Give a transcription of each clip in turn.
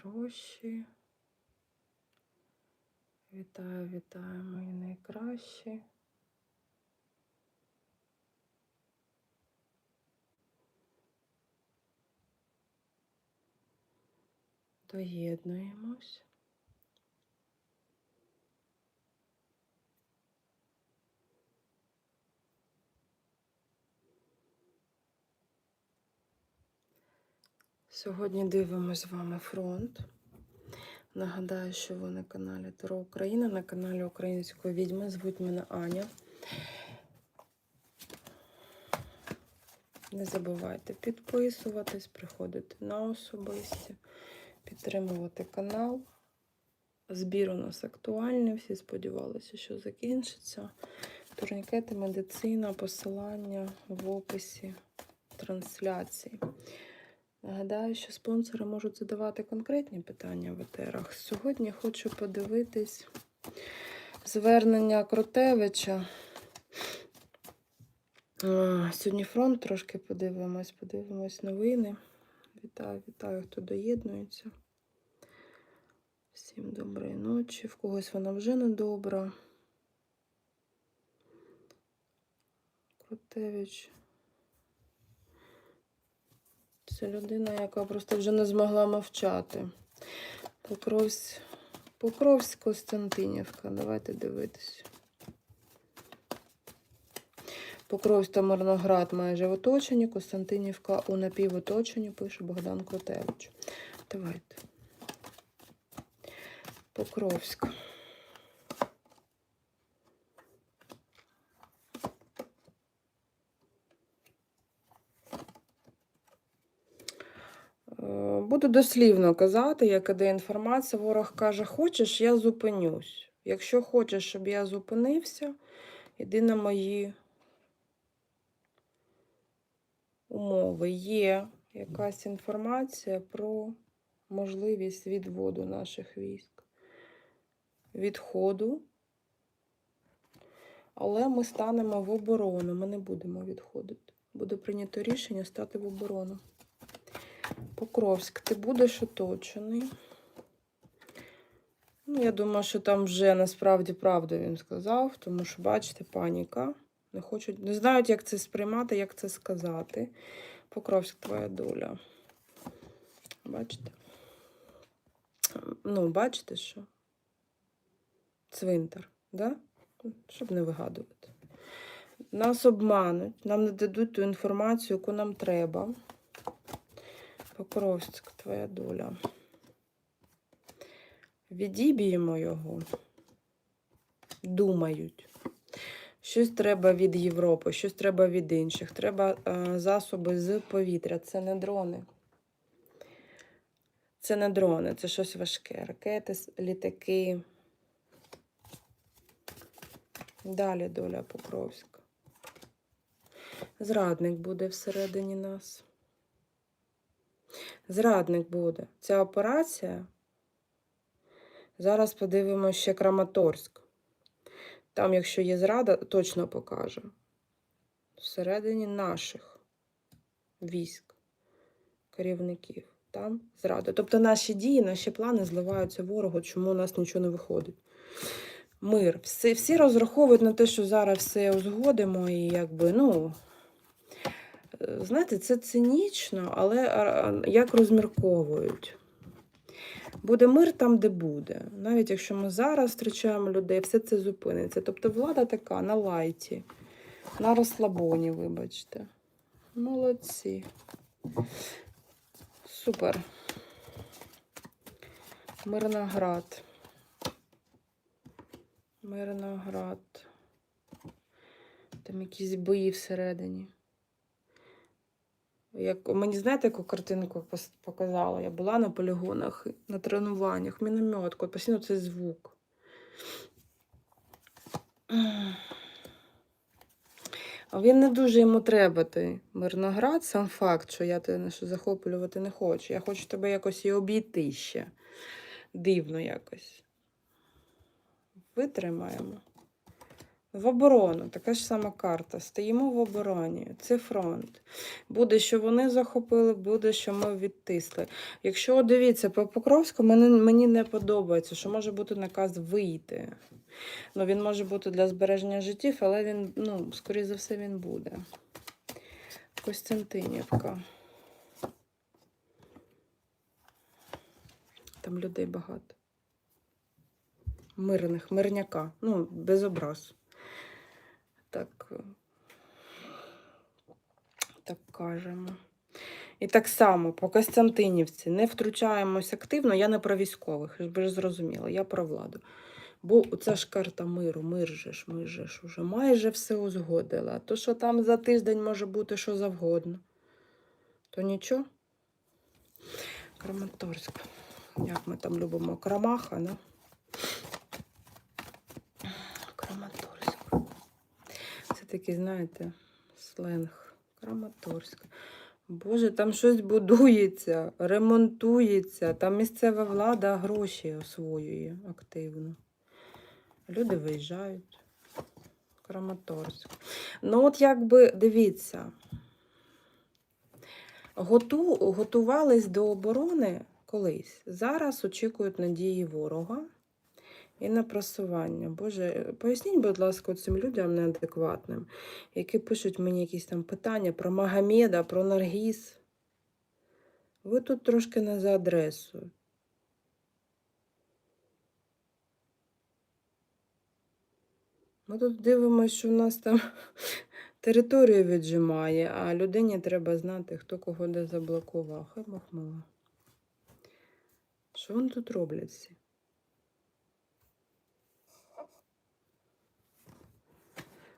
хороші. Вітаю, вітаю, мої найкращі. Доєднуємось. Сьогодні дивимося з вами фронт. Нагадаю, що ви на каналі Таро Україна, на каналі Української відьми. Звуть мене Аня. Не забувайте підписуватись, приходити на особисті, підтримувати канал. Збір у нас актуальний. Всі сподівалися, що закінчиться. Турнікети, медицина, посилання в описі трансляції. Нагадаю, що спонсори можуть задавати конкретні питання в етерах. Сьогодні хочу подивитись звернення Кротевича. Сьогодні фронт трошки подивимось, подивимось новини. Вітаю, вітаю, хто доєднується. Всім доброї ночі. В когось вона вже не добра. Кротевич. Це людина, яка просто вже не змогла мовчати. Покровськ, Покровськ Костянтинівка. Давайте дивитися. Покровськ та Мирноград майже в оточенні, Костянтинівка у напівоточенні, пише Богдан Кротевич. Давайте. Покровськ. Е, Буду дослівно казати, як іде інформація. Ворог каже: Хочеш, я зупинюсь. Якщо хочеш, щоб я зупинився, іди на мої умови. Є якась інформація про можливість відводу наших військ, відходу. Але ми станемо в оборону. Ми не будемо відходити. Буде прийнято рішення стати в оборону. Покровськ, ти будеш оточений. Ну, я думаю, що там вже насправді правду він сказав, тому що, бачите, паніка. Не хочуть, не знають, як це сприймати, як це сказати. Покровськ, твоя доля. Бачите? Ну, бачите, що? Цвинтар, да? Щоб не вигадувати. Нас обмануть, нам не дадуть ту інформацію, яку нам треба. Покровськ, твоя доля. Відіб'ємо його. Думають. Щось треба від Європи, щось треба від інших. Треба е, засоби з повітря. Це не дрони. Це не дрони, це щось важке. Ракети, літаки. Далі доля Покровська. Зрадник буде всередині нас. Зрадник буде. Ця операція. Зараз подивимося ще Краматорськ. Там, якщо є зрада, точно покаже. Всередині наших військ, керівників. Там зрада. Тобто наші дії, наші плани зливаються ворогу, чому у нас нічого не виходить. Мир. Всі, всі розраховують на те, що зараз все узгодимо і якби, ну. Е, Знаєте, це цинічно, але як розмірковують. Буде мир там, де буде. Навіть якщо ми зараз зустрічаємо людей, все це зупиниться. Тобто влада така на лайті, на розслабоні, вибачте. Молодці. Супер. Мирноград. Мирноград. Там якісь бої всередині. Як, мені знаєте, яку картинку показала? Я була на полігонах, на тренуваннях, мінометку, постійно цей звук. А він не дуже йому треба, той Мирноград, сам факт, що я тебе захоплювати не хочу. Я хочу тебе якось і обійти ще. Дивно якось. Витримаємо. В оборону, така ж сама карта. Стоїмо в обороні. Це фронт. Буде, що вони захопили, буде, що ми відтисли. Якщо дивіться, по Покровську мені, мені не подобається, що може бути наказ вийти. Ну, він може бути для збереження життів, але він, ну, скоріше за все, він буде. Костянтинівка. Там людей багато. Мирних, мирняка. Ну, без образ. Так, е, так кажемо. І так само по Костянтинівці не втручаємось активно. Я не про військових, ви ж зрозуміли, я про владу. Бо це ж карта миру, мир же ж, ми же ж уже майже все узгодили. А то, що там за тиждень може бути що завгодно, то нічого. Краматорськ. Як ми там любимо Крамаха, ну? Краматорськ. Це такий, знаєте, сленг. Краматорськ. Боже, там щось будується, ремонтується, там місцева влада гроші освоює активно. Люди виїжджають. Краматорськ. Ну, от якби дивіться, готу, готувались до оборони колись. Зараз очікують надії ворога і на просування. Боже, поясніть, будь ласка, цим людям неадекватним, які пишуть мені якісь там питання про Магомеда, про Наргіз. Ви тут трошки не за адресою. Ми тут дивимося, що в нас там територію віджимає, а людині треба знати, хто кого де заблокував. Хай махмила. Що вони тут роблять?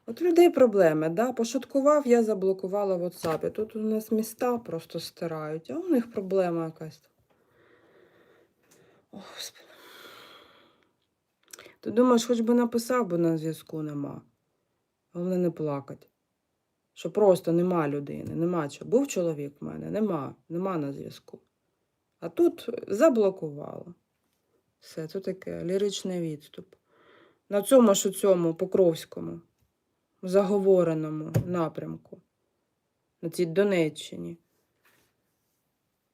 От людей проблеми, да? Пошуткував, я заблокувала в WhatsApp. Тут у нас міста просто стирають, а у них проблема якась. О, Господи. Ти думаєш, хоч би написав, бо на зв'язку нема. Головне не плакать. Що просто нема людини, нема чого. Був чоловік в мене, нема, нема на зв'язку. А тут заблокувала. Все, це таке ліричний відступ. На цьому ж у цьому Покровському, заговореному напрямку, на цій Донеччині,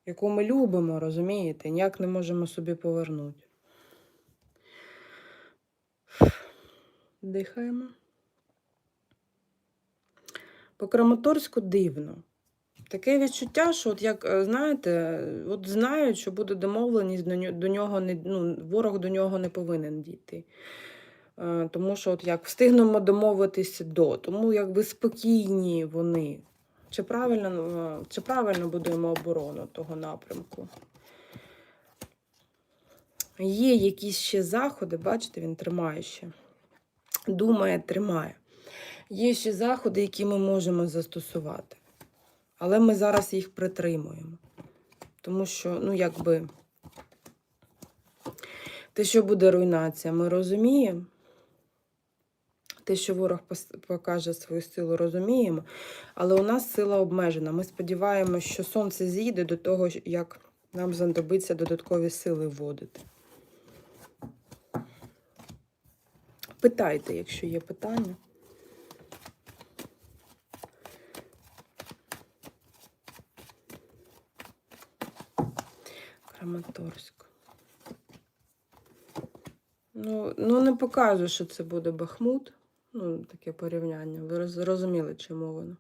яку ми любимо, розумієте, ніяк не можемо собі повернути. Дихаємо. По Краматорську дивно. Таке відчуття, що, от як е, знаєте, от знають, що буде домовленість, до нього, до нього не, ну, ворог до нього не повинен дійти. Е, Тому що, от як встигнемо домовитися до, тому якби спокійні вони. Чи правильно, е, чи правильно будуємо оборону того напрямку? Є якісь ще заходи, бачите, він тримає ще. Думає, тримає. Є ще заходи, які ми можемо застосувати. Але ми зараз їх притримуємо. Тому що, ну, якби, те, що буде руйнація, ми розуміємо. Те, що ворог покаже свою силу, розуміємо. Але у нас сила обмежена. Ми сподіваємося, що сонце зійде до того, як нам знадобиться додаткові сили вводити. Питайте, якщо є питання. Краматорськ. Ну, ну, не показую, що це буде Бахмут. Ну, таке порівняння. Ви роз- зрозуміли, чому воно.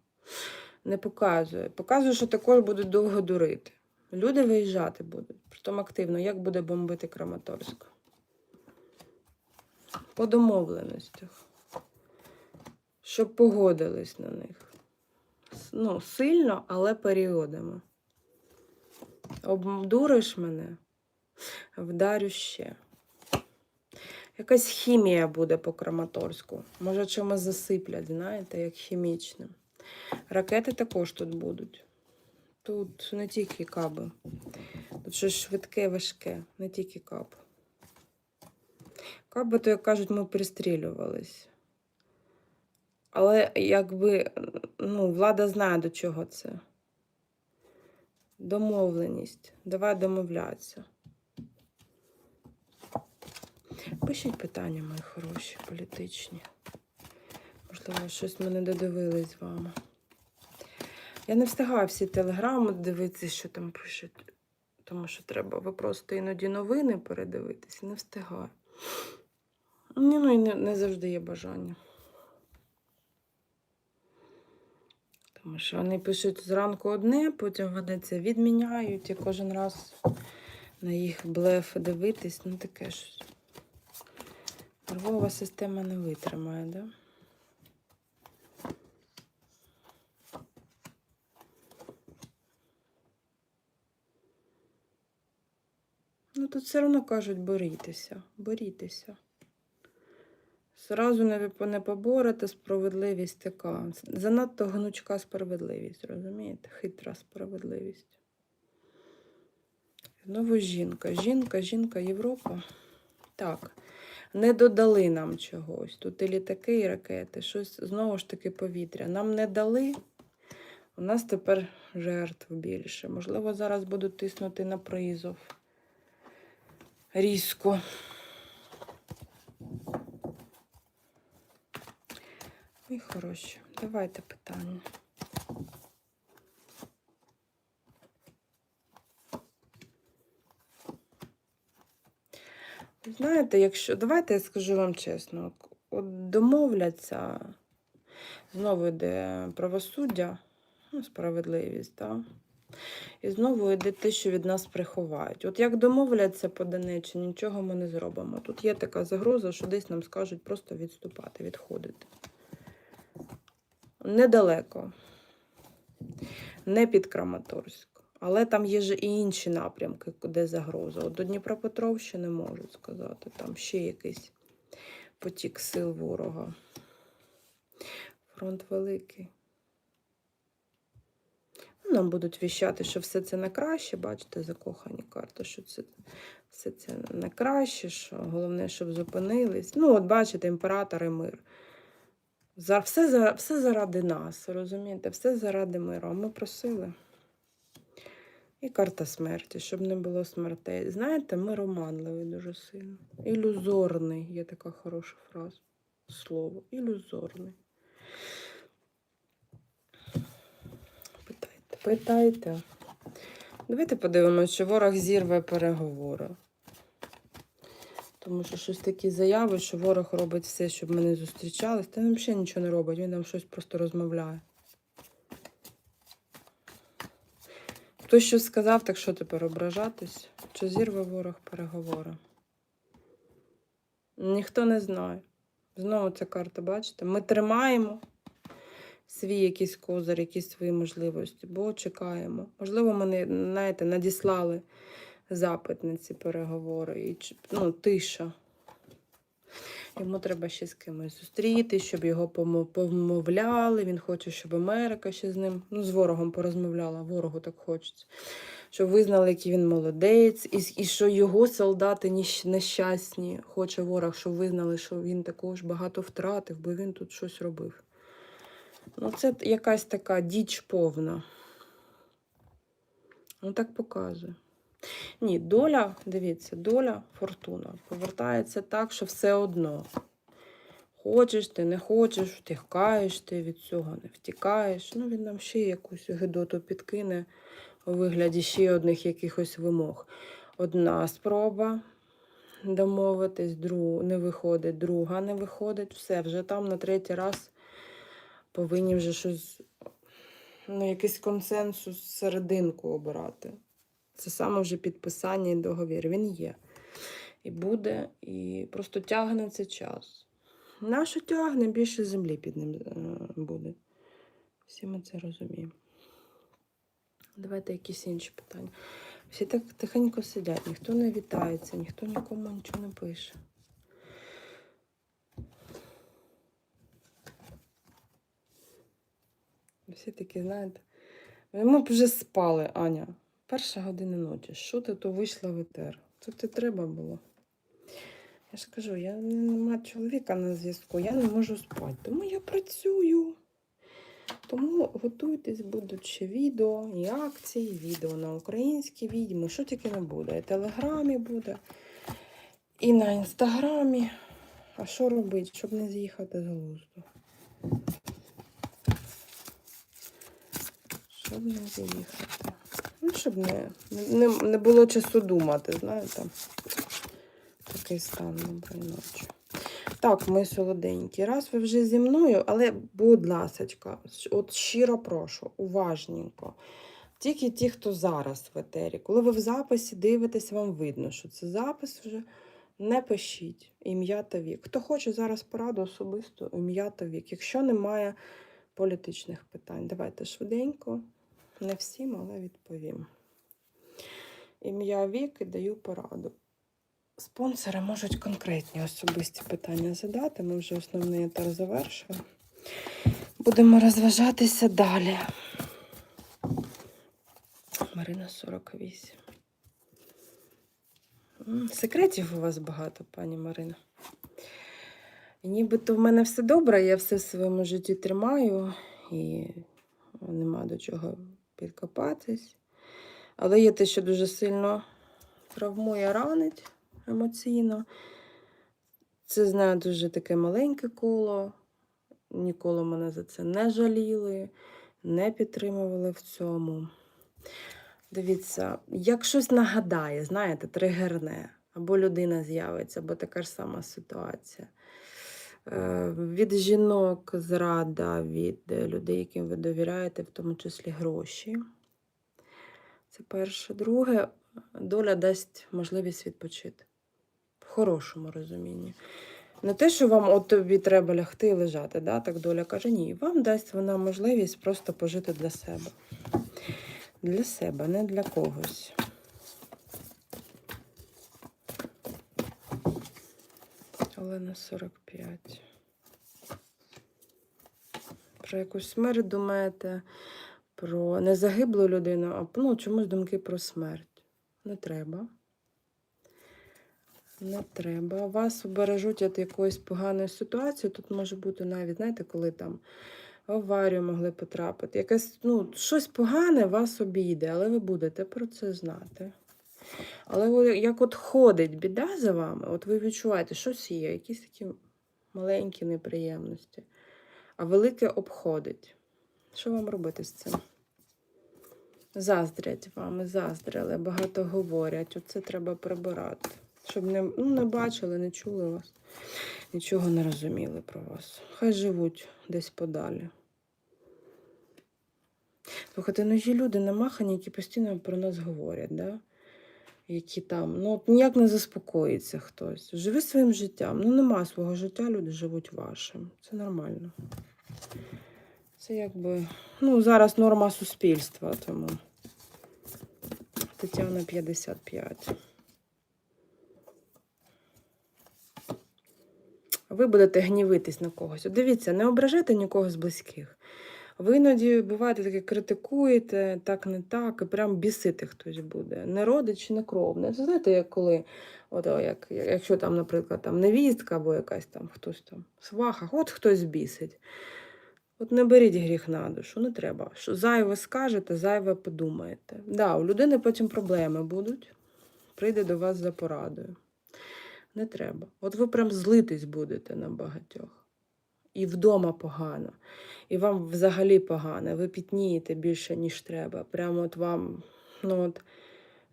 Не показує. Показує, що також буде довго дурити. Люди виїжджати будуть. Притом активно. Як буде бомбити Краматорськ? По домовленостях. Щоб погодились на них. Ну, сильно, але періодами. Обдуриш мене, вдарю ще. Якась хімія буде по Краматорську. Може, чимось засиплять, знаєте, як хімічним. Ракети також тут будуть. Тут не тільки каби. Тут щось швидке, важке, не тільки каб. Каби, то, як кажуть, ми пристрілювались. Але якби ну, влада знає, до чого це. Домовленість. Давай домовлятися. Пишіть питання, мої хороші, політичні. Можливо, щось ми не додивились з вами. Я не встигаю всі телеграми дивитися, що там пишуть. Тому що треба ви просто іноді новини передивитись. Не встигаю. Ні, ну і не, не завжди є бажання. Тому що вони пишуть зранку одне, потім вони це відміняють і кожен раз на їх блеф дивитись, ну таке щось. Нервова система не витримає, да? Ну, тут все одно кажуть, борітеся, борітеся. Зразу не, не поборете справедливість така. Занадто гнучка справедливість, розумієте? Хитра справедливість. Знову жінка. Жінка, жінка, Європа. Так. Не додали нам чогось. Тут і літаки, і ракети. Щось знову ж таки повітря. Нам не дали. У нас тепер жертв більше. Можливо, зараз будуть тиснути на призов. Різко. Ой, хороші. Давайте питання. Знаєте, якщо. Давайте я скажу вам чесно. От домовляться, знову йде правосуддя, ну, справедливість, так? І знову йде те, що від нас приховають. От як домовляться по Донеччині, нічого ми не зробимо. Тут є така загроза, що десь нам скажуть просто відступати, відходити. Недалеко. Не під Краматорськ. Але там є ж і інші напрямки, де загроза. От до Дніпропетровщини можуть сказати, там ще якийсь потік сил ворога. Фронт великий. Ну, Нам будуть віщати, що все це на краще, бачите, закохані карти, що це все це на краще, що головне, щоб зупинились. Ну, от бачите, імператор і мир. За, все, за, все заради нас, розумієте? Все заради миру. А ми просили. І карта смерті, щоб не було смертей. Знаєте, ми романливий дуже сильно. Ілюзорний, є така хороша фраза. Слово. Ілюзорний. Питайте, питайте. Давайте подивимося, що ворог зірве переговори. Тому що щось такі заяви, що ворог робить все, щоб ми не зустрічались. Та він взагалі нічого не робить, він там щось просто розмовляє. Хтось щось сказав, так що тепер ображатись? Чи зірве ворог переговори? Ніхто не знає. Знову ця карта, бачите? Ми тримаємо свій якийсь козир, якісь свої можливості, бо чекаємо. Можливо, ми, не, знаєте, надіслали запит на ці переговори. І, ну, тиша. Йому треба ще з кимось зустріти, щоб його помовляли. Він хоче, щоб Америка ще з ним, ну, з ворогом порозмовляла. Ворогу так хочеться. Щоб визнали, який він молодець, і, і що його солдати нещасні. Хоче ворог, щоб визнали, що він також багато втратив, бо він тут щось робив. Ну, це якась така діч повна. Ну, так показує. Ні, доля, дивіться, доля, фортуна повертається так, що все одно. Хочеш ти, не хочеш, втікаєш ти від цього, не втікаєш. Ну, він нам ще якусь гидоту підкине у вигляді ще одних якихось вимог. Одна спроба домовитись, друг, не виходить, друга не виходить. Все, вже там на третій раз повинні вже щось, ну, якийсь консенсус, серединку обирати. Це саме вже підписання і договір. Він є. І буде, і просто тягне це час. Нащо тягне, більше землі під ним е, буде. Всі ми це розуміємо. Давайте якісь інші питання. Всі так тихенько сидять, ніхто не вітається, ніхто нікому нічого не пише. Всі такі, знаєте, ми б вже спали, Аня. Перша година ночі. Що ти то вийшла в? Це ти треба було. Я ж кажу, я не маю чоловіка на зв'язку, я не можу спати. Тому я працюю. Тому готуйтесь, будуть ще відео, і акції, відео на українські відьми. Що тільки не буде. І Телеграмі буде, і на інстаграмі. А що робити, щоб не з'їхати з глузду? Щоб не заїхати. Ну, щоб не, не, не було часу думати, знаєте. Такий стан доброї ночі. Так, ми солоденькі. Раз ви вже зі мною, але, будь ласочка, от щиро прошу, уважненько. Тільки ті, хто зараз в етері. Коли ви в записі дивитесь, вам видно, що це запис вже. Не пишіть ім'я та вік. Хто хоче зараз пораду особисто, ім'я та вік. Якщо немає політичних питань, давайте швиденько. Не всім, але відповім. Ім'я вік і даю пораду. Спонсори можуть конкретні особисті питання задати. Ми вже основний етер завершили. Будемо розважатися далі. Марина 48. Секретів у вас багато, пані Марина. Нібито в мене все добре, я все в своєму житті тримаю і нема до чого підкопатись. Але є те, що дуже сильно травмує, ранить емоційно. Це знаю дуже таке маленьке коло. Ніколи мене за це не жаліли, не підтримували в цьому. Дивіться, як щось нагадає, знаєте, тригерне, або людина з'явиться, або така ж сама ситуація. Е, Від жінок зрада, від е, людей, яким ви довіряєте, в тому числі гроші. Це перше. Друге, доля дасть можливість відпочити. В хорошому розумінні. Не те, що вам от тобі треба лягти і лежати, да? так доля каже, ні. Вам дасть вона можливість просто пожити для себе. Для себе, не для когось. Олена 45. Про якусь смерть думаєте, про незагиблу людину, а ну, чомусь думки про смерть. Не треба. Не треба. Вас обережуть від якоїсь поганої ситуації. Тут може бути навіть, знаєте, коли там аварію могли потрапити. Якесь, ну, щось погане вас обійде, але ви будете про це знати. Але як от ходить біда за вами, от ви відчуваєте, щось є, якісь такі маленькі неприємності, а велике обходить. Що вам робити з цим? Заздрять вами, заздрили, багато говорять. Оце треба прибирати. Щоб не, ну, не бачили, не чули вас, нічого не розуміли про вас. Хай живуть десь подалі. Слухайте, ну є люди намахані, які постійно про нас говорять, да? Які там, ну от ніяк не заспокоїться хтось. Живи своїм життям. Ну нема свого життя, люди живуть вашим. Це нормально. Це якби, ну, зараз норма суспільства, тому. Тетяна 55. Ви будете гнівитись на когось. Дивіться, не ображайте нікого з близьких. Ви іноді буваєте таке критикуєте, так не так, і прям бісити хтось буде. Не родич, не кровне. Це знаєте, як коли, от, як, якщо там, наприклад, там невістка або якась там хтось там сваха, от хтось бісить. От не беріть гріх на душу, не треба. Що зайве скажете, зайве подумаєте. Да, у людини потім проблеми будуть, прийде до вас за порадою. Не треба. От ви прям злитись будете на багатьох. І вдома погано. І вам взагалі погано. Ви пітнієте більше, ніж треба. Прямо от вам, ну от,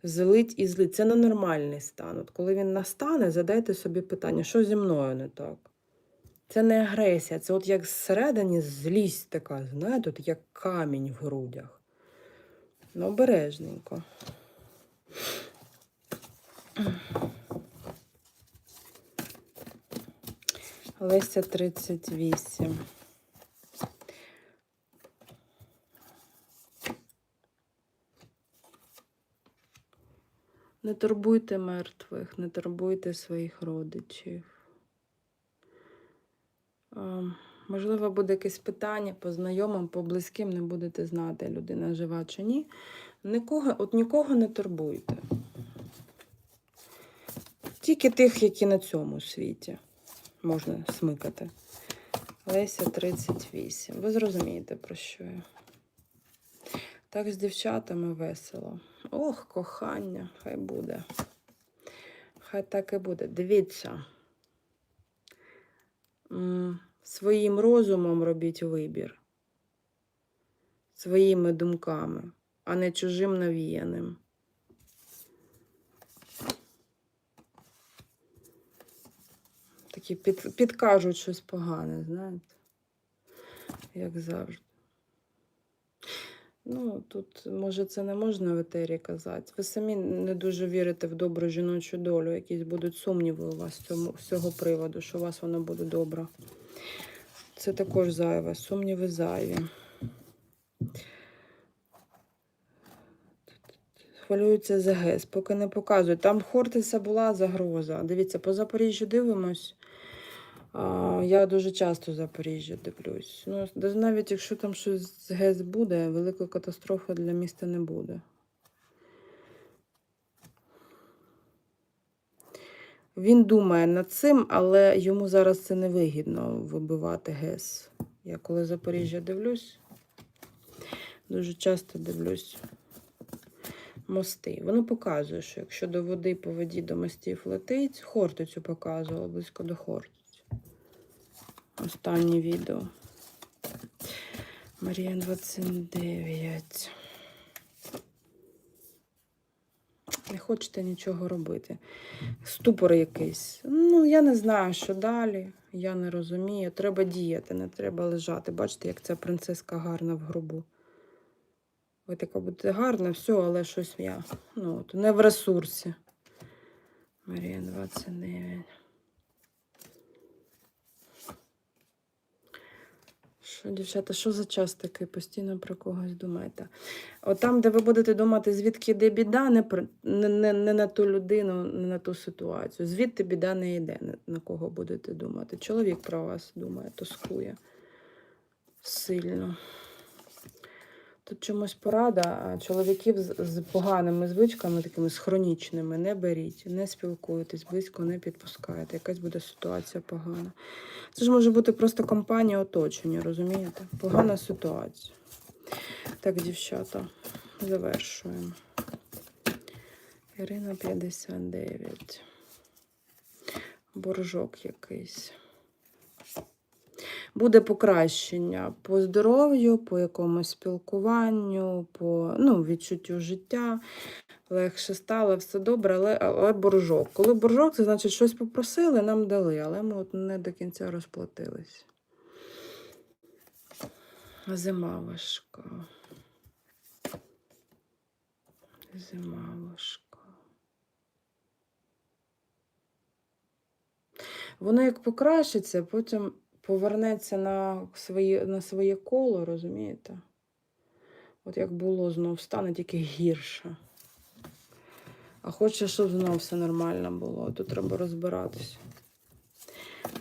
злить і злить. Це ненормальний стан. От коли він настане, задайте собі питання, що зі мною не так. Це не агресія, це от як зсередині злість така, знаєте, от як камінь в грудях. Ну, обережненько. Леся 38. Не турбуйте мертвих, не турбуйте своїх родичів. Можливо, буде якесь питання по знайомим, по близьким, не будете знати, людина жива чи ні. Нікого, от нікого не турбуйте. Тільки тих, які на цьому світі можна смикати. Леся 38. Ви зрозумієте, про що я. Так з дівчатами весело. Ох, кохання, хай буде. Хай так і буде. Дивіться. Своїм розумом робіть вибір. Своїми думками, а не чужим навіяним. Такі під, підкажуть щось погане, знаєте? Як завжди. Ну, тут, може, це не можна в етері казати. Ви самі не дуже вірите в добру жіночу долю. Якісь будуть сумніви у вас цьому, з цього приводу, що у вас воно буде добре. Це також зайве. Сумніви зайві. Хвилюються за ГЕС, поки не показують. Там Хортиса була загроза. Дивіться, по Запоріжжю дивимось. А, я дуже часто Запоріжжя дивлюсь. Ну, навіть якщо там щось з ГЕС буде, великої катастрофи для міста не буде. Він думає над цим, але йому зараз це невигідно вибивати ГЕС. Я коли Запоріжжя дивлюсь, дуже часто дивлюсь мости. Воно показує, що якщо до води по воді до мостів летить, Хортицю показувало близько до Хортиці. Останнє відео. Марія 29. Не хочете нічого робити. Ступор якийсь. Ну, я не знаю, що далі. Я не розумію. Треба діяти, не треба лежати. Бачите, як ця принцеска гарна в гробу. Ви така будете гарна, все, але щось я. Ну, от, не в ресурсі. Марія 29. Що, дівчата, що за час такий? Постійно про когось думаєте. От там, де ви будете думати, звідки йде біда, не, не, не, не на ту людину, не на ту ситуацію. Звідти біда не йде, на кого будете думати. Чоловік про вас думає, тоскує сильно. Тут чомусь порада, а чоловіків з, поганими звичками, такими з хронічними, не беріть, не спілкуйтесь, близько не підпускайте. Якась буде ситуація погана. Це ж може бути просто компанія оточення, розумієте? Погана ситуація. Так, дівчата, завершуємо. Ірина 59. Боржок якийсь. Буде покращення по здоров'ю, по якомусь спілкуванню, по ну, відчуттю життя. Легше стало, все добре, але, але боржок. Коли боржок, це значить щось попросили, нам дали, але ми от не до кінця розплатились. Зима важка. Зима важка. Воно як покращиться, потім повернеться на своє, на своє коло, розумієте? От як було, знов стане тільки гірше. А хоче, щоб знов все нормально було. Тут треба розбиратися.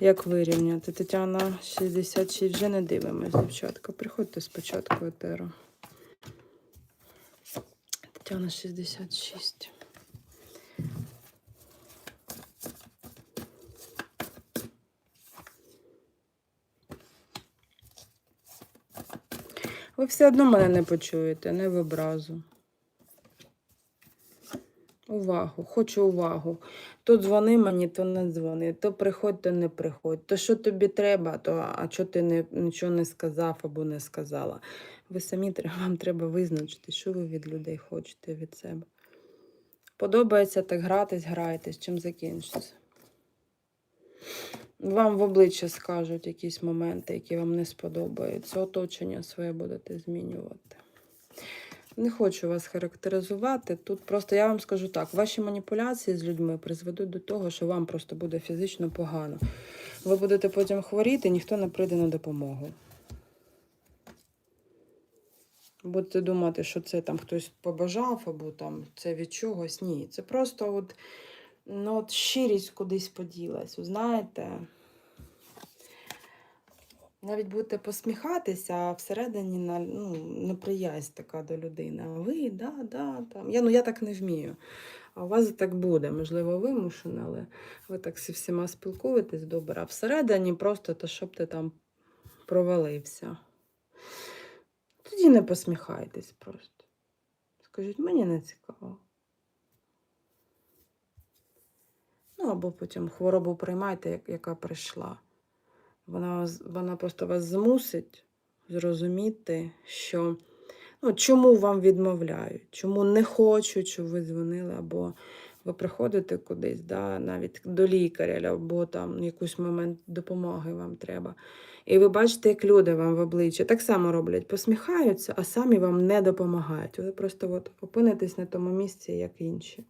Як вирівняти? Тетяна 66 вже не дивимось, дівчатка. Приходьте спочатку етеру. Тетяна 66. Ви все одно мене не почуєте, не в образу. Увагу, хочу увагу. То дзвони мені, то не дзвони, то приходь, то не приходь. То що тобі треба, то а що ти не, нічого не сказав або не сказала. Ви самі вам треба визначити, що ви від людей хочете від себе. Подобається так гратись, грайтесь, чим закінчиться. Вам в обличчя скажуть якісь моменти, які вам не сподобаються. Оточення своє будете змінювати. Не хочу вас характеризувати. Тут просто я вам скажу так: ваші маніпуляції з людьми призведуть до того, що вам просто буде фізично погано. Ви будете потім хворіти, ніхто не прийде на допомогу. Будете думати, що це там хтось побажав, або там це від чогось. Ні. Це просто от, ну, от щирість кудись поділась. Знаєте. Навіть будете посміхатися, а всередині ну, неприязнь така до людини. А ви, да, да, там. Я, ну, я так не вмію. А у вас так буде, можливо, вимушено, але ви так зі всіма спілкуєтесь добре, а всередині просто то, щоб ти там провалився. Тоді не посміхайтесь просто. Скажіть, мені не цікаво. Ну, або потім хворобу приймайте, яка прийшла. Вона, вона просто вас змусить зрозуміти, що ну, чому вам відмовляють, чому не хочуть, щоб ви дзвонили, або ви приходите кудись, да, навіть до лікаря, або там якийсь момент допомоги вам треба. І ви бачите, як люди вам в обличчя так само роблять, посміхаються, а самі вам не допомагають. Ви просто от опинитесь на тому місці, як інші.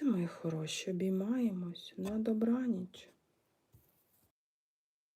Все, мої хороші, обіймаємось. На добраніч.